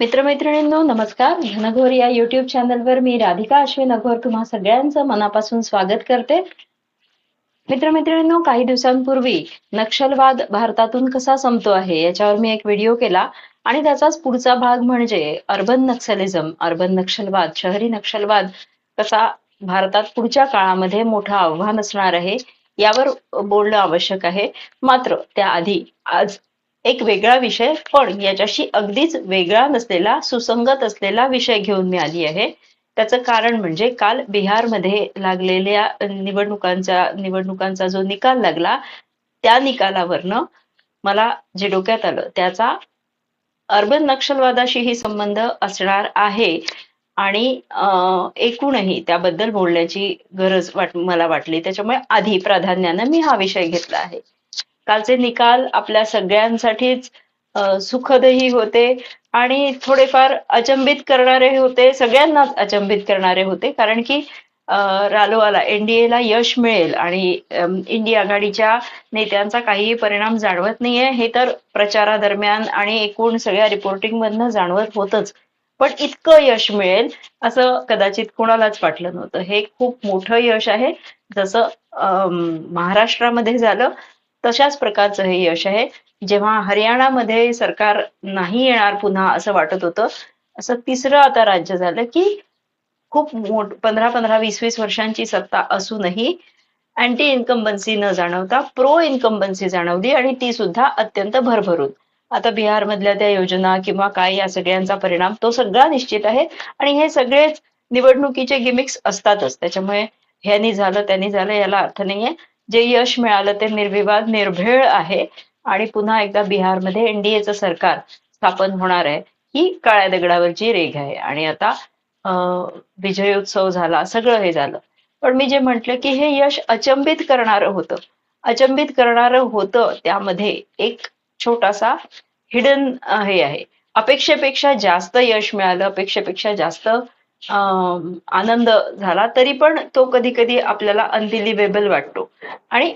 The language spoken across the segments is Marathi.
मित्रमैत्रिणींनो नमस्कार. घनघोर या युट्यूब चॅनलवर मी राधिका अश्विन अघोर तुम्हा सगळ्यांचं मनापासून स्वागत करते. मित्रमैत्रिणींनो काही दिवसांपूर्वी नक्षलवाद भारतातून कसा संपतो आहे याच्यावर मी एक व्हिडिओ केला आणि त्याचाच पुढचा भाग म्हणजे अर्बन नक्षलिझम अर्बन नक्षलवाद शहरी नक्षलवाद कसा भारतात पुढच्या काळामध्ये मोठं आव्हान असणार आहे यावर बोलणं आवश्यक आहे. मात्र त्याआधी आज एक वेगळा विषय पण याच्याशी अगदीच वेगळा नसलेला सुसंगत असलेला विषय घेऊन मी आली आहे. त्याचं कारण म्हणजे काल बिहारमध्ये लागलेल्या निवडणुकांचा निवडणुकांचा जो निकाल लागला त्या निकालावरनं मला जे डोक्यात आलं त्याचा अर्बन नक्षलवादाशीही संबंध असणार आहे आणि एकूणही त्याबद्दल बोलण्याची गरज वाट मला वाटली. त्याच्यामुळे आधी प्राधान्यानं मी हा विषय घेतला आहे. कालचे निकाल आपल्या सगळ्यांसाठीच सुखदही होते आणि थोडेफार अचंबित करणारे होते सगळ्यांनाच अचंबित करणारे होते. कारण की रालोआला एनडीएला यश मिळेल आणि इंडिया आघाडीच्या नेत्यांचा काहीही परिणाम जाणवत नाहीये. हे तर प्रचारादरम्यान आणि एकूण सगळ्या रिपोर्टिंग मधनं जाणवत होतच. पण इतकं यश मिळेल असं कदाचित कोणालाच वाटलं नव्हतं. हे खूप मोठं यश आहे. जसं महाराष्ट्रामध्ये झालं तशाच प्रकारचं हे यश आहे. जेव्हा हरियाणामध्ये सरकार नाही येणार पुन्हा असं वाटत होतं असं तिसरं आता राज्य झालं की खूप मोठ पंधरा पंधरा वीस वीस वर्षांची सत्ता असूनही अँटी इन्कम्बन्सी न जाणवता प्रो इन्कम्बन्सी जाणवली आणि ती सुद्धा अत्यंत भरभरून. आता बिहारमधल्या त्या योजना किंवा काय या सगळ्यांचा परिणाम तो सगळा निश्चित आहे आणि हे सगळेच निवडणुकीचे गिमिक्स असतातच. त्याच्यामुळे ह्यानी झालं त्यांनी झालं याला अर्थ नाहीये. जे यश मिळालं ते निर्विवाद निर्भेळ आहे. आणि पुन्हा एकदा बिहारमध्ये एनडीएचं सरकार स्थापन होणार आहे. ही काळ्या दगडावरची रेघ आहे. आणि आता विजयोत्सव झाला सगळं हे झालं. पण मी जे म्हंटल की हे यश अचंबित करणारं होतं. अचंबित करणारं होतं त्यामध्ये एक छोटासा हिडन हे आहे. अपेक्षेपेक्षा जास्त यश मिळालं अपेक्षेपेक्षा जास्त आनंद झाला तरी पण तो कधी कधी आपल्याला अनबिलिव्हेबल वाटतो. आणि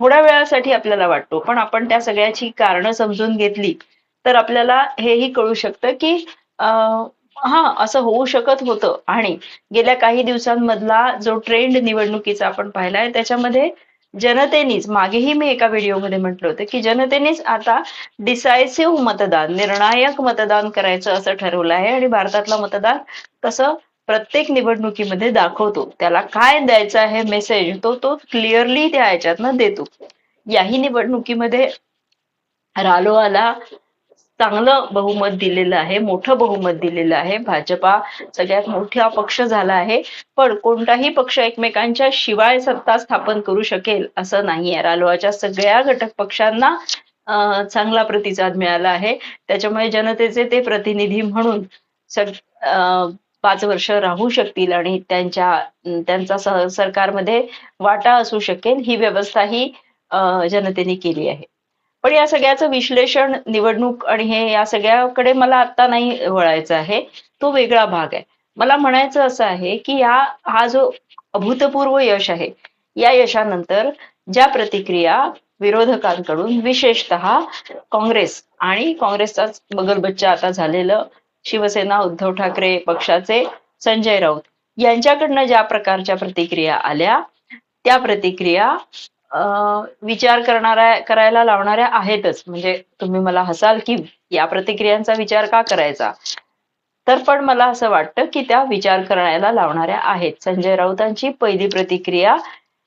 थोड्या वेळासाठी आपल्याला वाटतो पण आपण त्या सगळ्याची कारणं समजून घेतली तर आपल्याला हेही कळू शकतं की हा असं होऊ शकत होतं. आणि गेल्या काही दिवसांमधला जो ट्रेंड निवडणुकीचा आपण पाहिलाय त्याच्यामध्ये जनतेनीच मागेही मी एका व्हिडिओमध्ये म्हटलं होतं की जनतेनेच आता डिसायसिव्ह मतदान निर्णायक मतदान करायचं असं ठरवलं आहे आणि भारतातला मतदान तसं प्रत्येक निवडणुकीमध्ये दाखवतो. त्याला काय द्यायचा आहे मेसेज तो तो क्लिअरली त्या ह्याच्यातनं देतो. याही निवडणुकीमध्ये रालोआला चांगलं बहुमत दिलेलं आहे मोठं बहुमत दिलेलं आहे. भाजपा सगळ्यात मोठा पक्ष झाला आहे. पण कोणताही पक्ष एकमेकांच्या शिवाय सत्ता स्थापन करू शकेल असं नाहीये रालोआच्या सगळ्या घटक पक्षांना चांगला प्रतिसाद मिळाला आहे. त्याच्यामुळे जनतेचे ते प्रतिनिधी म्हणून सग पाच वर्ष राहू शकतील आणि त्यांच्या त्यांचा सरकारमध्ये वाटा असू शकेल. ही व्यवस्था ही जनतेने केली आहे. पण या सगळ्याचं विश्लेषण निवडणूक आणि हे या सगळ्याकडे मला आता नाही वळायचं आहे. तो वेगळा भाग आहे. मला म्हणायचं असं आहे की या हा जो अभूतपूर्व यश आहे या यशानंतर ज्या प्रतिक्रिया विरोधकांकडून विशेषतः काँग्रेस आणि काँग्रेसचाच बगलबच्चा आता झालेलं शिवसेना उद्धव ठाकरे पक्षाचे संजय राऊत यांच्याकडनं ज्या प्रकारच्या प्रतिक्रिया आल्या त्या प्रतिक्रिया विचार करणाऱ्या करायला लावणाऱ्या आहेतच. म्हणजे तुम्ही मला हसाल की या प्रतिक्रियांचा विचार का करायचा? तर पण मला असं वाटतं की त्या विचार करायला लावणाऱ्या आहेत. संजय राऊतांची पहिली प्रतिक्रिया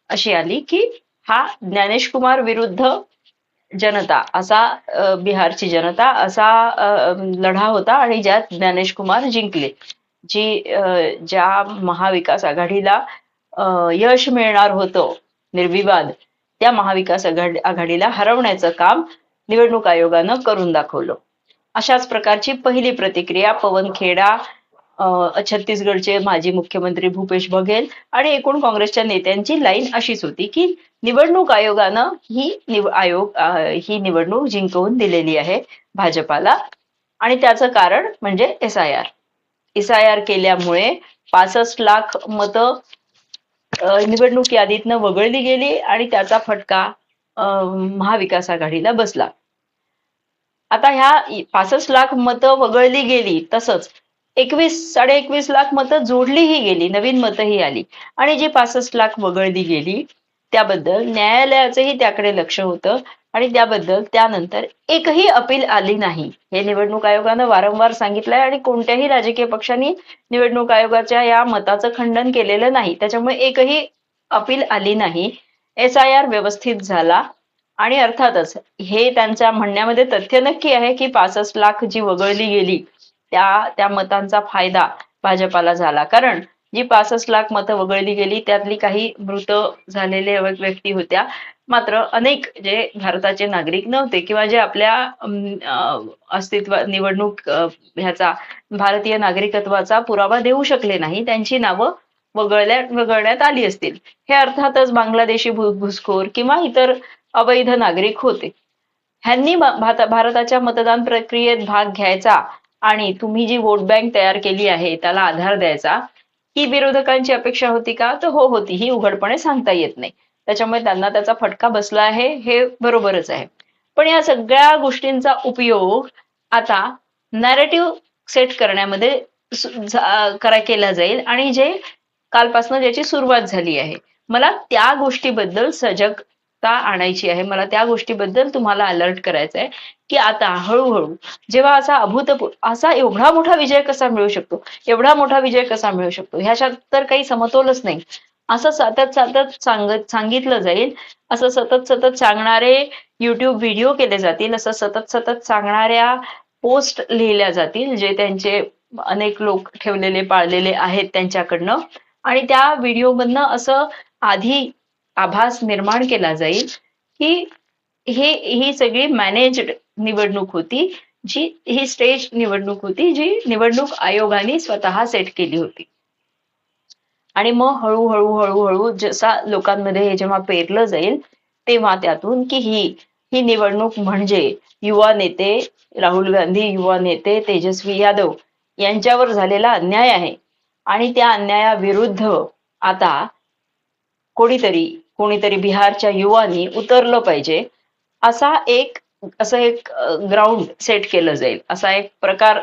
अशी आली की हा ज्ञानेश कुमार विरुद्ध जनता असा बिहारची जनता असा लढा होता आणि ज्यात ज्ञानेश कुमार जिंकले. जी ज्या महाविकास आघाडीला यश मिळणार होतं निर्विवाद त्या महाविकास आघाडी आघाडीला हरवण्याचं काम निवडणूक आयोगानं करून दाखवलं. अशाच प्रकारची पहिली प्रतिक्रिया पवन खेडा छत्तीसगडचे माजी मुख्यमंत्री भूपेश बघेल आणि एकूण काँग्रेसच्या नेत्यांची लाईन अशीच होती की निवडणूक आयोगानं ही निव आयोग ही निवडणूक जिंकवून दिलेली आहे भाजपाला आणि त्याचं कारण म्हणजे S I R. S I R केल्यामुळे पासष्ट लाख मतं निवडणूक यादीतनं वगळली गेली आणि त्याचा फटका महाविकास आघाडीला बसला. आता ह्या पासष्ट लाख मतं वगळली गेली तसंच एकवीस साडे एकवीस लाख मतं जोडलीही गेली नवीन मतंही आली. आणि जी पासष्ट लाख वगळली गेली त्याबद्दल न्यायालयाचंही त्याकडे लक्ष होतं. आणि त्याबद्दल त्यानंतर एकही अपील आली नाही. हे निवडणूक आयोगानं वारंवार सांगितलंय आणि कोणत्याही राजकीय पक्षांनी निवडणूक आयोगाच्या या मताचं खंडन केलेलं नाही. त्याच्यामुळे एकही अपील आली नाही. एस आय आर व्यवस्थित झाला. आणि अर्थातच हे त्यांच्या म्हणण्यामध्ये तथ्य नक्की आहे की पासष्ट लाख जी वगळली गेली त्या त्या मतांचा फायदा भाजपाला झाला. कारण जी पासष्ट लाख मतं वगळली गेली त्यातली काही मृत झालेले व्यक्ती होत्या. मात्र अनेक जे भारताचे नागरिक नव्हते किंवा जे आपल्या अस्तित्व निवडणूक ह्याचा भारतीय नागरिकत्वाचा पुरावा देऊ शकले नाही त्यांची नावं वगळल्या वगळण्यात आली असतील. हे अर्थातच बांगलादेशी घुसखोर किंवा इतर अवैध नागरिक होते. ह्यांनी भारताच्या मतदान प्रक्रियेत भाग घ्यायचा आणि तुम्ही जी वोट बँक तयार केली आहे त्याला आधार द्यायचा ही विरोधकांची अपेक्षा होती का? तर हो होती ही उघडपणे सांगता येत नाही. त्याच्यामुळे त्यांना त्याचा फटका बसला आहे हे बरोबरच आहे. पण या सगळ्या गोष्टींचा उपयोग आता नॅरेटिव्ह सेट करण्यामध्ये करा केला जाईल आणि जे कालपासून ज्याची सुरुवात झाली आहे. मला त्या गोष्टीबद्दल सजगता आणायची आहे. मला त्या गोष्टीबद्दल तुम्हाला अलर्ट करायचं आहे की आता हळूहळू जेव्हा असा अभूतपूर्व असा एवढा मोठा विजय कसा मिळू शकतो? एवढा मोठा विजय कसा मिळू शकतो? ह्याच्यात तर काही समतोलच नाही. असं सतत सतत सांगत सांगितलं जाईल. असं सतत सतत सांगणारे युट्यूब व्हिडिओ केले जातील. असं सतत सतत सांगणाऱ्या पोस्ट लिहिल्या जातील जे त्यांचे अनेक लोक ठेवलेले पाळलेले आहेत त्यांच्याकडनं. आणि त्या व्हिडिओमधनं असं आधी आभास निर्माण केला जाईल की हे ही सगळी मॅनेज्ड निवडणूक होती जी ही स्टेज निवडणूक होती जी निवडणूक आयोगाने स्वतः सेट केली होती. आणि मग हळूहळू हळूहळू जसा लोकांमध्ये हे जेव्हा पेरलं जाईल तेव्हा त्यातून की ही ही निवडणूक म्हणजे युवा नेते राहुल गांधी युवा नेते तेजस्वी यादव यांच्यावर झालेला अन्याय आहे. आणि त्या अन्यायाविरुद्ध आता कोणीतरी कोणीतरी बिहारच्या युवानी उतरलं पाहिजे असा एक असं एक ग्राउंड सेट केलं जाईल. असा एक प्रकार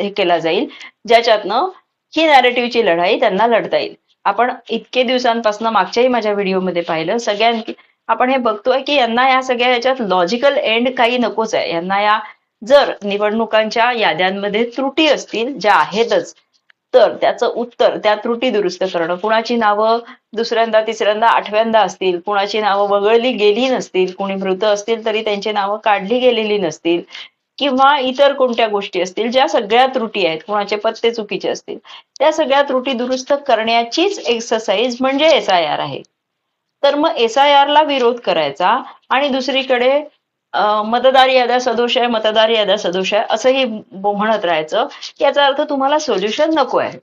हे केला जाईल ज्याच्यातनं ही नॅरेटिव्हची लढाई त्यांना लढता येईल. आपण इतके दिवसांपासून मागच्याही माझ्या व्हिडिओमध्ये पाहिलं सगळ्यांनी आपण हे बघतोय की यांना या सगळ्या याच्यात लॉजिकल एंड काही नकोच आहे. यांना या जर निवडणुकांच्या याद्यांमध्ये त्रुटी असतील ज्या आहेतच तर त्याचं उत्तर त्या त्रुटी दुरुस्त करणं. कुणाची नावं दुसऱ्यांदा तिसऱ्यांदा आठव्यांदा असतील कुणाची नावं वगळली गेली नसतील कुणी मृत असतील तरी त्यांची नावं काढली गेलेली नसतील किंवा इतर कोणत्या गोष्टी असतील ज्या सगळ्या त्रुटी आहेत कोणाचे पत्ते चुकीचे असतील त्या सगळ्या त्रुटी दुरुस्त करण्याचीच एक्सरसाइज म्हणजे एस आय आर आहे. तर मग एस आय ला विरोध करायचा आणि दुसरीकडे मतदार याद्या सदोष आहे मतदार याद्या सदोष आहे असंही म्हणत राहायचं. याचा अर्थ तुम्हाला सोल्युशन नको आहे.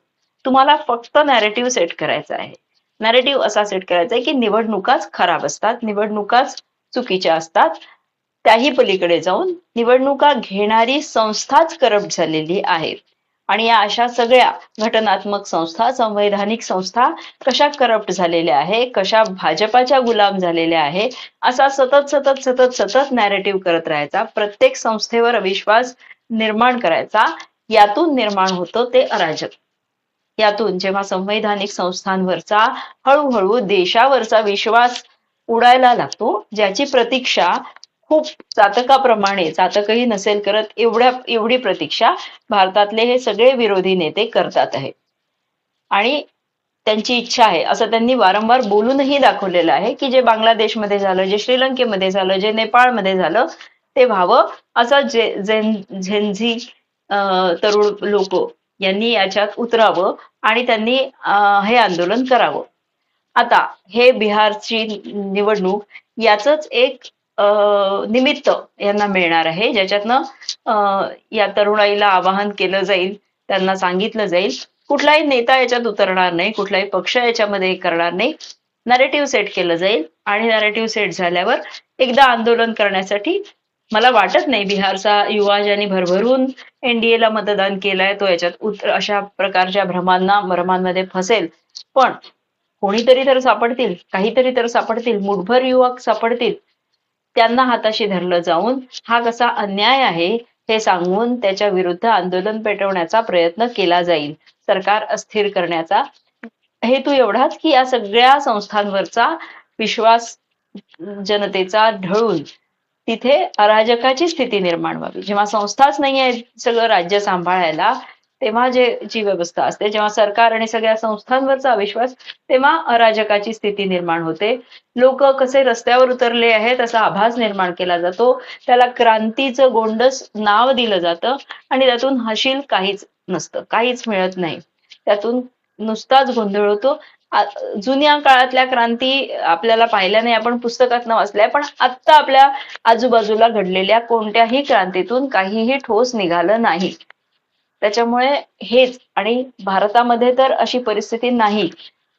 तुम्हाला फक्त नॅरेटिव्ह सेट करायचा आहे. नॅरेटिव्ह असा सेट करायचा आहे की निवडणुकाच खराब असतात निवडणुकाच चुकीच्या असतात. त्याही पलीकडे जाऊन निवडणुका घेणारी संस्थाच करप्ट झालेली आहे. आणि या अशा सगळ्या घटनात्मक संस्था संवैधानिक संस्था कशा करप्ट झालेल्या आहे कशा भाजपाच्या गुलाम झालेल्या आहे असा सतत सतत सतत सतत नॅरेटिव्ह करत राहायचा प्रत्येक संस्थेवर अविश्वास निर्माण करायचा यातून निर्माण होतं ते अराजक. यातून जेव्हा संवैधानिक संस्थांवरचा हळूहळू देशावरचा विश्वास उडायला लागतो ज्याची प्रतीक्षा खूप चातकाप्रमाणे चातकही नसेल करत एवढ्या एवढी प्रतीक्षा भारतातले हे सगळे विरोधी नेते करतात आहे. आणि त्यांची इच्छा आहे असं त्यांनी वारंवार बोलूनही दाखवलेलं आहे की जे बांगलादेशमध्ये झालं जे श्रीलंकेमध्ये झालं जे नेपाळमध्ये झालं ते व्हावं असं जे झेन्झी तरुण लोक यांनी याच्यात उतरावं आणि त्यांनी हे आंदोलन करावं. आता हे बिहारची निवडणूक याच एक निमित्त यांना मिळणार आहे ज्याच्यातनं या तरुणाईला आवाहन केलं जाईल त्यांना सांगितलं जाईल. कुठलाही नेता याच्यात उतरणार नाही कुठलाही पक्ष याच्यामध्ये करणार नाही. नॅरेटिव्ह सेट केलं जाईल आणि नॅरेटिव्ह सेट झाल्यावर एकदा आंदोलन करण्यासाठी मला वाटत नाही बिहारचा युवा ज्यांनी भरभरून एनडीएला मतदान केलंय तो याच्यात उतर अशा प्रकारच्या भ्रमांना भ्रमांमध्ये फसेल. पण कोणीतरी तर सापडतील काहीतरी तर सापडतील मुठभर युवक सापडतील. त्यांना हाताशी धरलं जाऊन हा कसा अन्याय आहे हे सांगून त्याच्या विरुद्ध आंदोलन पेटवण्याचा प्रयत्न केला जाईल. सरकार अस्थिर करण्याचा हेतू एवढाच की या सगळ्या संस्थांवरचा विश्वास जनतेचा ढळून तिथे अराजकाची स्थिती निर्माण व्हावी. जेव्हा संस्थाच नाही आहे सगळं राज्य सांभाळायला तेव्हा जे जी व्यवस्था असते जेव्हा सरकार आणि सगळ्या संस्थांवरचा अविश्वास तेव्हा अराजकाची स्थिती निर्माण होते. लोक कसे रस्त्यावर उतरले आहेत असा आभास निर्माण केला जातो. त्याला क्रांतीचं गोंडस नाव दिलं जातं आणि त्यातून हशील काहीच नसतं काहीच मिळत नाही. त्यातून नुसताच गोंधळ होतो. जुन्या काळातल्या क्रांती आपल्याला पाहिल्या नाही आपण पुस्तकात न वाचल्या पण आत्ता आपल्या आजूबाजूला घडलेल्या कोणत्याही क्रांतीतून काहीही ठोस निघालं नाही. त्याच्यामुळे हेच आणि भारतामध्ये तर अशी परिस्थिती नाही.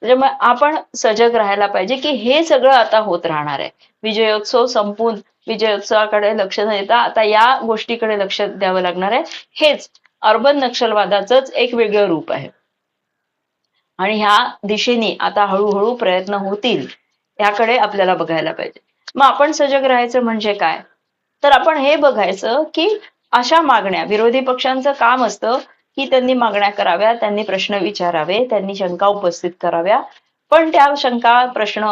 त्याच्यामुळे आपण सजग राहायला पाहिजे की हे सगळं आता होत राहणार आहे. विजयोत्सव संपून विजयोत्सवाकडे लक्ष न देता आता या गोष्टीकडे लक्ष द्यावं लागणार आहे. हेच अर्बन नक्षलवादाचंच एक वेगळं रूप आहे. आणि ह्या दिशेने आता हळूहळू प्रयत्न होतील याकडे आपल्याला बघायला पाहिजे. मग आपण सजग राहायचं म्हणजे काय? तर आपण हे बघायचं की अशा मागण्या विरोधी पक्षांचं काम असतं की त्यांनी मागण्या कराव्या त्यांनी प्रश्न विचारावे त्यांनी शंका उपस्थित कराव्या. पण त्या शंका प्रश्न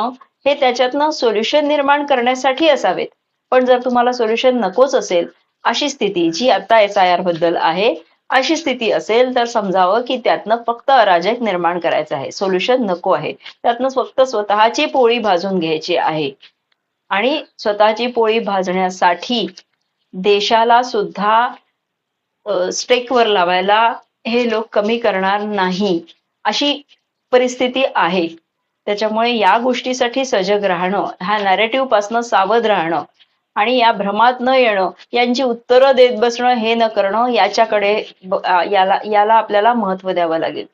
हे त्याच्यातनं सोल्युशन निर्माण करण्यासाठी असावेत. पण जर तुम्हाला सोल्युशन नकोच असेल अशी स्थिती जी आता एस आय आरबद्दल आहे अशी स्थिती असेल तर समजावं की त्यातनं फक्त अराजक निर्माण करायचं आहे. सोल्युशन नको आहे. त्यातनं फक्त स्वतःची पोळी भाजून घ्यायची आहे. आणि स्वतःची पोळी भाजण्यासाठी देशाला सुद्धा स्टेकवर लावायला हे लोक कमी करणार नाही अशी परिस्थिती आहे. त्याच्यामुळे या गोष्टीसाठी सजग राहणं ह्या नॅरेटिव्ह पासनं सावध राहणं आणि या भ्रमात न येणं यांची उत्तरं देत बसणं हे न करणं याच्याकडे याला याला आपल्याला महत्त्व द्यावं लागेल.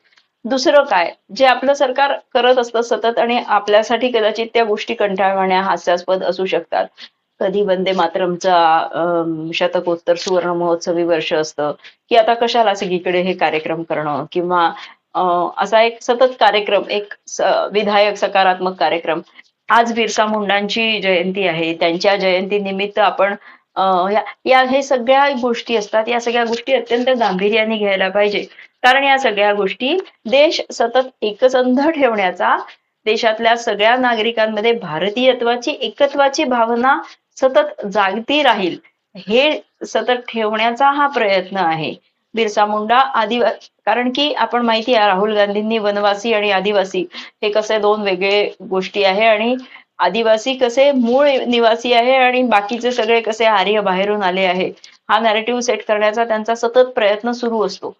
दुसरं काय? जे आपलं सरकार करत असतं सतत आणि आपल्यासाठी कदाचित त्या गोष्टी कंटाळवाण्या हास्यास्पद असू शकतात. कधी वंदे मातरमचा अं, शतकोत्तर सुवर्ण महोत्सवी वर्ष असतं. की आता कशाला सगळीकडे हे कार्यक्रम करणं? किंवा असा एक सतत कार्यक्रम एक विधायक सकारात्मक कार्यक्रम. आज बिरसा मुंडांची जयंती आहे. त्यांच्या जयंती निमित्त आपण या या हे सगळ्या गोष्टी असतात. या सगळ्या गोष्टी अत्यंत गांभीर्याने घ्यायला पाहिजे. कारण या सगळ्या गोष्टी देश सतत एकसंध ठेवण्याचा देशातल्या सगळ्या नागरिकांमध्ये भारतीयत्वाची एकत्वाची भावना सतत जागती राहील हे सतत ठेवण्याचा हा प्रयत्न आहे. बिरसा मुंडा आदिवासी कारण की आपण माहिती आहे राहुल गांधींनी वनवासी आणि आदिवासी हे कसे दोन वेगळे गोष्टी आहे आणि आदिवासी कसे मूळ निवासी आहे आणि बाकीचे सगळे कसे आर्य बाहेरून आले आहे हा नॅरेटिव्ह सेट करण्याचा त्यांचा सतत प्रयत्न सुरू असतो.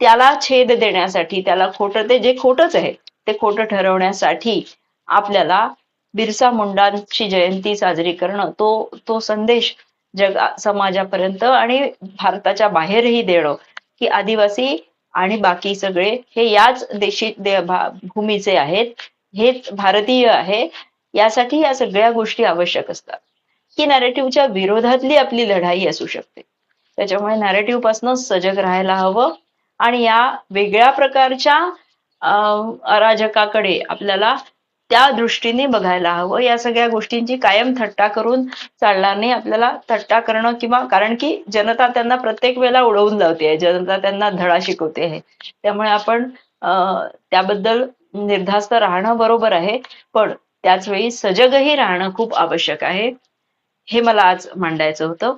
त्याला छेद देण्यासाठी त्याला खोटं ते जे खोटच आहे ते खोटं ठरवण्यासाठी आपल्याला बिरसा मुंडांची जयंती साजरी करणं तो तो संदेश जगा समाजापर्यंत आणि भारताच्या बाहेरही देणं की आदिवासी आणि बाकी सगळे हे याच देशी दे- भूमीचे आहेत हेच भारतीय आहे यासाठी या सगळ्या गोष्टी आवश्यक असतात. ही नॅरेटिव्हच्या विरोधातली आपली लढाई असू शकते. त्याच्यामुळे नॅरेटिव्हपासून सजग राहायला हवं आणि या वेगळ्या प्रकारच्या अं, अराजकाकडे आपल्याला त्या दृष्टीने बघायला हवं. या सगळ्या गोष्टींची कायम थट्टा करून चालणार नाही आपल्याला थट्टा करणं किंवा कारण की जनता त्यांना प्रत्येक वेळेला उडवून लावते जनता त्यांना धडा शिकवते आहे. त्यामुळे आपण त्याबद्दल निर्धास्त राहणं बरोबर आहे. पण त्याच वेळी सजगही राहणं खूप आवश्यक आहे. हे मला आज मांडायचं होतं.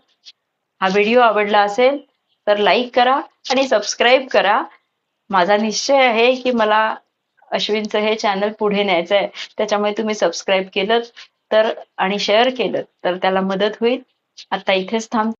हा व्हिडिओ आवडला असेल तर लाईक करा आणि सबस्क्राईब करा. माझा निश्चय आहे की मला अश्विनचं हे चॅनल पुढे न्यायचं आहे. त्याच्यामुळे तुम्ही सबस्क्राईब केलं तर आणि शेअर केलं तर त्याला मदत होईल. आता इथेच थांब.